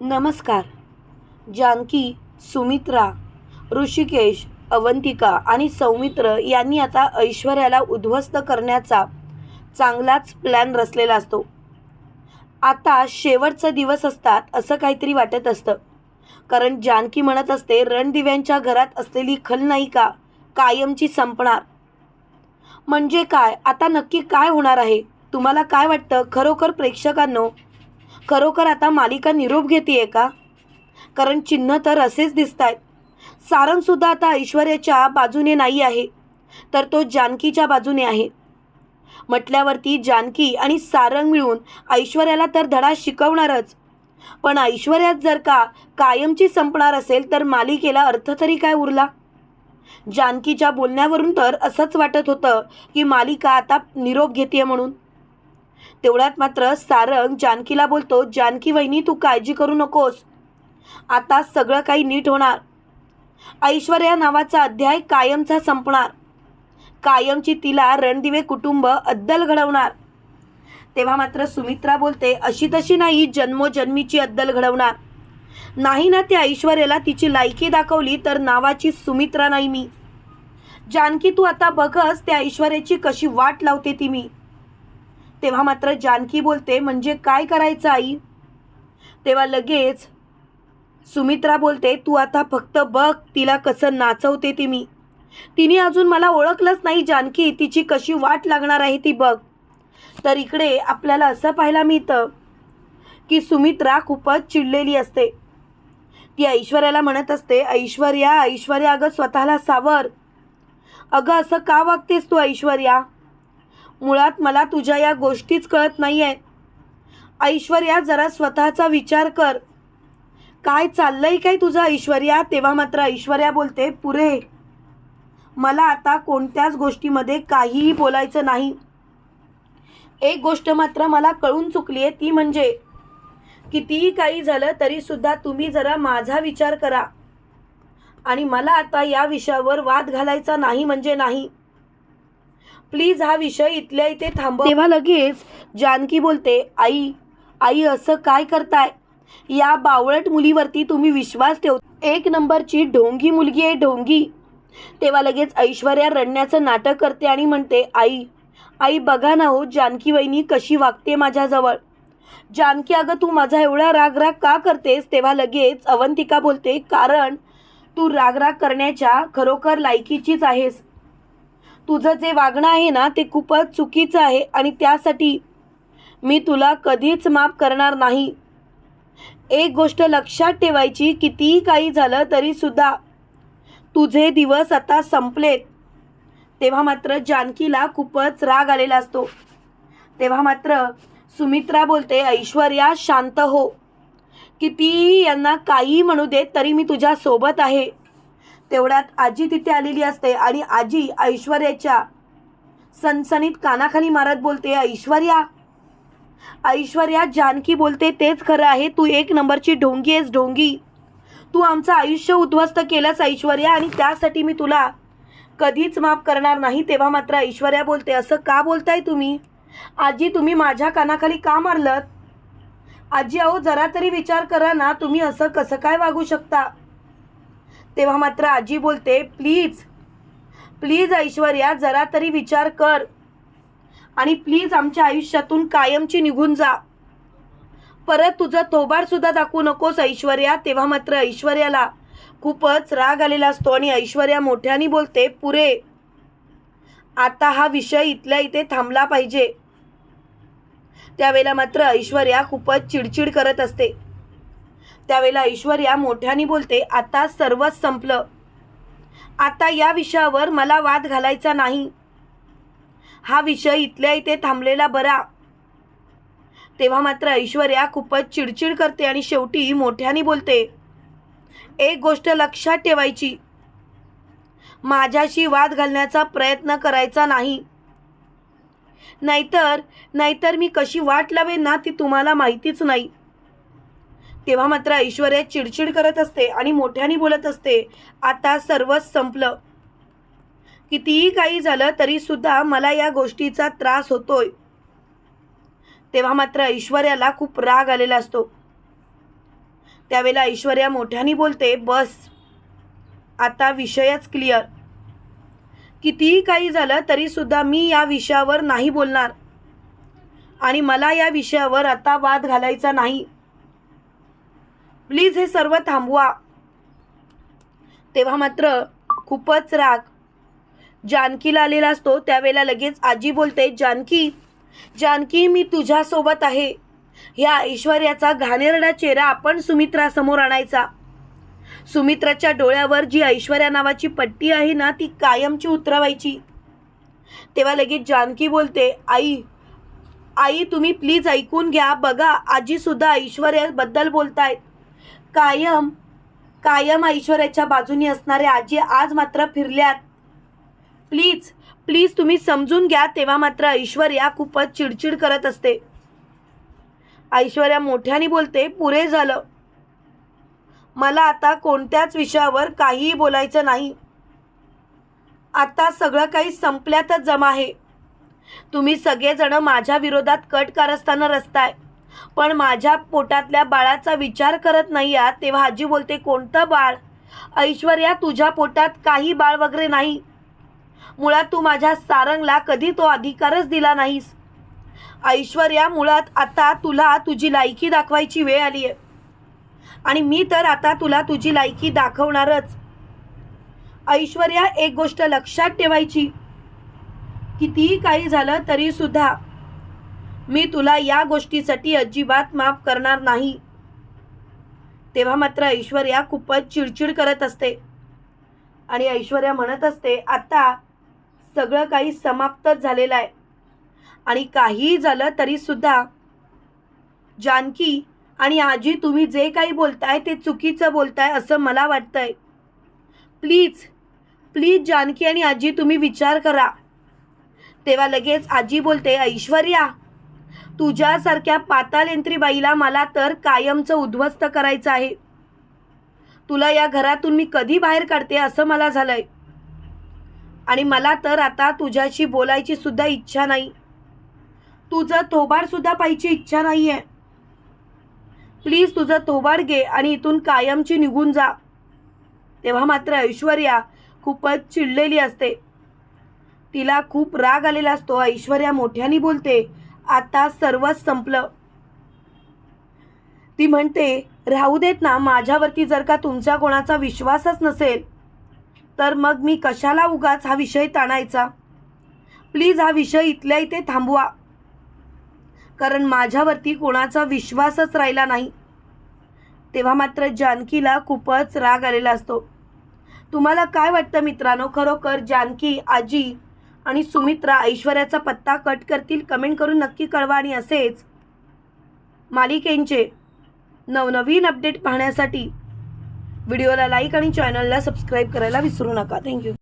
नमस्कार. जानकी सुमित्रा ऋषिकेश अवंतिका आणि सौमित्र यांनी आता ऐश्वर्याला उद्ध्वस्त करण्याचा चांगलाच प्लॅन रचलेला असतो. आता शेवटचा दिवस असतात असं काहीतरी वाटत असतं. कारण जानकी म्हणत असते रणदिव्यांच्या घरात असलेली खलनायिका कायमची संपणार. म्हणजे काय? आता नक्की काय होणार आहे? तुम्हाला काय वाटतं? खरोखर प्रेक्षकांनो खरोखर आता मालिका निरोप घेते का? कारण चिन्ह तर असेच दिसत आहेत सारंगसुद्धा आता ऐश्वर्याच्या बाजूने नाही आहे तर तो जानकीच्या बाजूने आहे. म्हटल्यावरती जानकी आणि सारंग मिळून ऐश्वर्याला तर धडा शिकवणारच. पण ऐश्वर्यात जर का कायमची संपणार असेल तर मालिकेला अर्थ तरी काय उरला? जानकीच्या बोलण्यावरून तर असंच वाटत होतं की मालिका आता निरोप घेते म्हणून. तेवढ्यात मात्र सारंग जानकीला बोलतो जानकी वहिनी तू काळजी करू नकोस. आता सगळं काही नीट होणार. ऐश्वर्या नावाचा अध्याय कायमचा संपणार. कायमची तिला रणदिवे कुटुंब अद्दल घडवणार. तेव्हा मात्र सुमित्रा बोलते अशी तशी नाही जन्मोजन्मीची अद्दल घडवणार. नाही ना त्या ऐश्वर्याला तिची लायकी दाखवली तर नावाची सुमित्रा नाही मी. जानकी तू आता बघस त्या ऐश्वर्याची कशी वाट लावते ती मी. तेव्हा मात्र जानकी बोलते म्हणजे काय करायचं आई? तेव्हा लगेच सुमित्रा बोलते तू आता फक्त बघ तिला कसं नाचवते ती मी. तिने अजून मला ओळखलंच नाही जानकी तिची कशी वाट लागणार आहे ती बघ. तर इकडे आपल्याला असं पाहायला मिळतं की सुमित्रा खूपच चिडलेली असते. ती ऐश्वर्याला म्हणत असते ऐश्वर्या ऐश्वर्या अगं स्वतःला सावर. अगं असं का वागतेस तू ऐश्वर्या? मुळात मला तुझ्या या गोष्टीच कळत नाही आहेत ऐश्वर्या जरा स्वतःचा विचार कर. काय चाललंय काय तुझं ऐश्वर्या? तेव्हा मात्र ऐश्वर्या बोलते पुरे मला आता कोणत्याच गोष्टीमध्ये काहीही बोलायचं नाही. एक गोष्ट मात्र मला कळून चुकली आहे ती म्हणजे कितीही काही झालं तरीसुद्धा तुम्ही जरा माझा विचार करा. आणि मला आता या विषयावर वाद घालायचा नाही म्हणजे नाही. प्लीज हा विषय इथल्या इथे थांबव. तेव्हा लगेच जानकी बोलते आई आई असं काय करताय? या बावळट मुलीवरती तुम्ही विश्वास ठेव. एक नंबरची ढोंगी मुलगी आहे ढोंगी. तेव्हा लगेच ऐश्वर्या रडण्याचं नाटक करते आणि म्हणते आई आई बघा ना हो जानकी वहिनी कशी वागते माझ्याजवळ. जानकी अगं तू माझा एवढा रागराग का करतेस? तेव्हा लगेच अवंतिका बोलते कारण तू रागराग करण्याच्या खरोखर लायकीचीच आहेस. तुझं जे वागणं आहे ना ते खूपच चुकीचं आहे आणि त्यासाठी मी तुला कधीच माफ करणार नाही. एक गोष्ट लक्षात ठेवायची कितीही काही झालं तरीसुद्धा तुझे दिवस आता संपलेत. तेव्हा मात्र जानकीला खूपच राग आलेला असतो. तेव्हा मात्र सुमित्रा बोलते ऐश्वर्या शांत हो. कितीही यांना काही म्हणू देत तरी मी तुझ्या सोबत आहे. तेवढ्यात आजी तिथे आलेली असते आणि आजी ऐश्वर्याच्या सनसनीत कानाखाली मारत बोलते ऐश्वर्या ऐश्वर्या जानकी बोलते तेच खरं आहे तू एक नंबरची ढोंगी आहेस ढोंगी. तू आमचं आयुष्य उद्ध्वस्त केलंस ऐश्वर्या आणि त्यासाठी मी तुला कधीच माफ करणार नाही. तेव्हा मात्र ऐश्वर्या बोलते असं का बोलताय तुम्ही? आजी तुम्ही माझ्या कानाखाली का मारलत? आजी अहो जरा तरी विचार करा ना तुम्ही असं कसं काय वागू शकता? तेव्हा मात्र आजी बोलते प्लीज प्लीज ऐश्वर्या जरा तरी विचार कर आणि प्लीज आमच्या आयुष्यातून कायमची निघून जा. परत तुझं थोबाडसुद्धा दाखवू नकोस ऐश्वर्या. तेव्हा मात्र ऐश्वर्याला खूपच राग आलेला असतो आणि ऐश्वर्या मोठ्याने बोलते पुरे आता हा विषय इथल्या इथे थांबला पाहिजे. त्यावेळेला मात्र ऐश्वर्या खूपच चिडचिड करत असते. त्यावेळेला ऐश्वर्या मोठ्याने बोलते आता सर्वच संपलं. आता या विषयावर मला वाद घालायचा नाही. हा विषय इथल्या इथे थांबलेला बरा. तेव्हा मात्र ऐश्वर्या खूपच चिडचिड करते आणि शेवटी मोठ्याने बोलते एक गोष्ट लक्षात ठेवायची. माझ्याशी वाद घालण्याचा प्रयत्न करायचा नाही. नाहीतर नाहीतर मी कशी वाट लावेन ना ती तुम्हाला माहितीच नाही. तेव्हा मात्र ऐश्वर्या चिडचिड करत असते आणि मोठ्याने बोलत असते आता सर्वच संपलं. कितीही काही झालं तरी सुद्धा मला या गोष्टीचा त्रास होतोय. तेव्हा मात्र ऐश्वर्याला खूप राग आलेला असतो. त्यावेळेला ऐश्वर्या मोठ्याने बोलते बस आता विषयच क्लिअर. कितीही काही झालं तरीसुद्धा मी या विषयावर नाही बोलणार आणि मला या विषयावर आता वाद घालायचा नाही. प्लीज हे सर्व थांबवा. तेव्हा मात्र खूपच राग. जानकीला आलेला असतो त्यावेळेला लगेच आजी बोलते जानकी जानकी मी तुझ्यासोबत आहे. ह्या ऐश्वर्याचा घाणेरडा चेहरा आपण सुमित्रासमोर आणायचा. सुमित्राच्या डोळ्यावर जी ऐश्वर्या नावाची पट्टी आहे ना ती कायमची उतरवायची. तेव्हा लगेच जानकी बोलते आई आई तुम्ही प्लीज ऐकून घ्या. बघा आजीसुद्धा ऐश्वर्याबद्दल बोलतायत. कायम कायम ऐश्वर्याच्या बाजूनी असणारे आजी आज मात्र फिरल्यात. प्लीज प्लीज तुम्ही समजून घ्या तेव्हा मात्र ऐश्वर्या खूपच चिडचिड करत असते. ऐश्वर्या मोठ्याने बोलते पुरे झालं. मला आता कोणत्याच विषयावर काहीही बोलायचं नाही. आता सगळं काही संपल्यातच जमा आहे. तुम्ही सगळेजण माझ्या विरोधात कट कारस्थानं रचताय पण माझ्या पोटातल्या बाळाचा विचार करत नाही आहात तेव्हा आजी बोलते कोणतं बाळ? ऐश्वर्या तुझ्या पोटात काही बाळ वगैरे नाही. मुळात तू माझ्या सारंगला कधी तो अधिकारच दिला नाहीस. ऐश्वर्या मुळात आता तुला तुझी लायकी दाखवायची वेळ आली आहे. आणि मी तर आता तुला तुझी लायकी दाखवणारच. ऐश्वर्या एक गोष्ट लक्षात ठेवायची. कितीही काही झालं तरी सुद्धा मी तुला या गोष्टीसाठी अजिबात माफ करणार नाही. तेव्हा मात्र ऐश्वर्या खूपच चिडचिड करत असते. आणि ऐश्वर्या म्हणत असते आता सगळं काही समाप्तच झालेलं आहे. आणि काहीही झालं तरीसुद्धा जानकी आणि आजी तुम्ही जे काही बोलताय ते चुकीचं बोलताय असं मला वाटतंय. प्लीज प्लीज जानकी आणि आजी तुम्ही विचार करा. तेव्हा लगेच आजी बोलते ऐश्वर्या तुझ्यासारख्या पातालेंत्री बाईला मला तर कायमचं उद्ध्वस्त करायचं आहे. तुला या घरातून मी कधी बाहेर काढते असं मला झालंय. आणि मला तर आता तुझ्याशी बोलायची सुद्धा इच्छा नाही. तुझं थोबाड सुद्धा पाहिजे इच्छा नाही आहे प्लीज तुझं थोबाड घे आणि इथून कायमची निघून जा. तेव्हा मात्र ऐश्वर्या खूपच चिडलेली असते. तिला खूप राग आलेला असतो ऐश्वर्या मोठ्याने बोलते आता सर्वच संपलं. ती म्हणते राहू देत ना माझ्यावरती जर का तुमचा कोणाचा विश्वासच नसेल तर मग मी कशाला उगाच हा विषय ताणायचा? प्लीज हा विषय इथल्या इथे थांबवा. कारण माझ्यावरती कोणाचा विश्वासच राहिला नाही. तेव्हा मात्र जानकीला खूपच राग आलेला असतो. तुम्हाला काय वाटतं मित्रांनो? खरोखर जानकी आजी आणि सुमित्रा ऐश्वर्याचा पत्ता कट करतील कमेंट करून नक्की कळवा आणि असेच मालिकेंचे नवनवीन अपडेट पाहण्यासाठी व्हिडिओला लाईक आणि चॅनलला सबस्क्राईब करायला विसरू नका. थँक्यू.